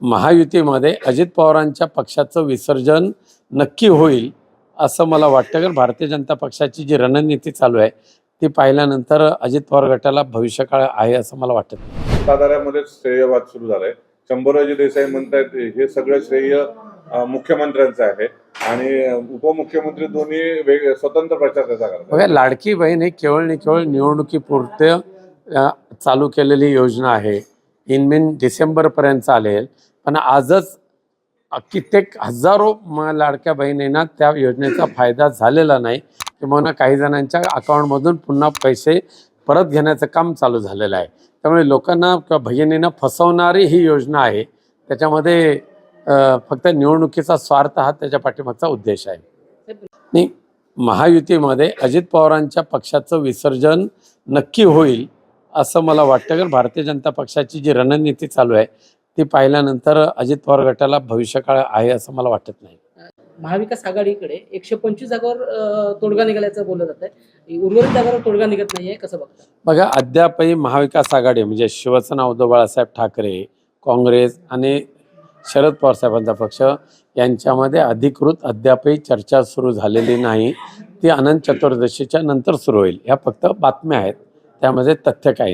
महायुतीमध्ये अजित पवारांच्या पक्षाचं विसर्जन नक्की होईल असं मला वाटतं कारण भारतीय जनता पक्षाची जी रणनीती चालू आहे ती पाहिल्यानंतर अजित पवार गटाला भविष्यकाळ आहे असं मला वाटत. नाही. सत्ताधाऱ्यामध्येच श्रेयवाद सुरू झालाय. शंभूराजे देसाई म्हणतायत हे सगळं श्रेय मुख्यमंत्र्यांचं आहे. आणि उपमुख्यमंत्री दोन्ही वेग स्वतंत्र प्रचार त्याचा बघा लाडकी बहीण ही केवळ आणि केवळ निवडणुकीपुरते चालू केलेली योजना आहे. इन इनमिन डिसेंबरपर्यंत चालेल. पण आजच कित्येक हजारो म- लाडक्या बहिणींना त्या योजनेचा फायदा झालेला नाही. किंवा काही जणांच्या अकाउंटमधून पुन्हा पैसे परत घेण्याचं काम चालू झालेलं आहे. त्यामुळे लोकांना किंवा बहिणींना फसवणारी ही योजना आहे. त्याच्यामध्ये फक्त निवडणुकीचा स्वार्थ हा त्याच्या पाठीमागचा उद्देश आहे. नाही महायुतीमध्ये अजित पवारांच्या पक्षाचं विसर्जन नक्की होईल. असं मला वाटतं कारण भारतीय जनता पक्षाची जी रणनीती चालू आहे ती पाहिल्यानंतर अजित पवार गटाला भविष्यकाळ आहे असं मला वाटत नाही. महाविकास आघाडीकडे एकशे पंचवीस जागावर तोडगा निघाल्याचं बोललं जात आहे उर्वरित जागावर तोडगा निघत नाहीये कसं बघता? बघा अद्यापही महाविकास आघाडी म्हणजे शिवसेना उद्धव बाळासाहेब ठाकरे काँग्रेस आणि शरद पवार साहेबांचा पक्ष यांच्यामध्ये अधिकृत अद्यापही चर्चा सुरू झालेली नाही. ती अनंत चतुर्दशीच्या नंतर सुरू होईल ह्या फक्त बातम्या आहेत. त्यामध्ये तथ्य काही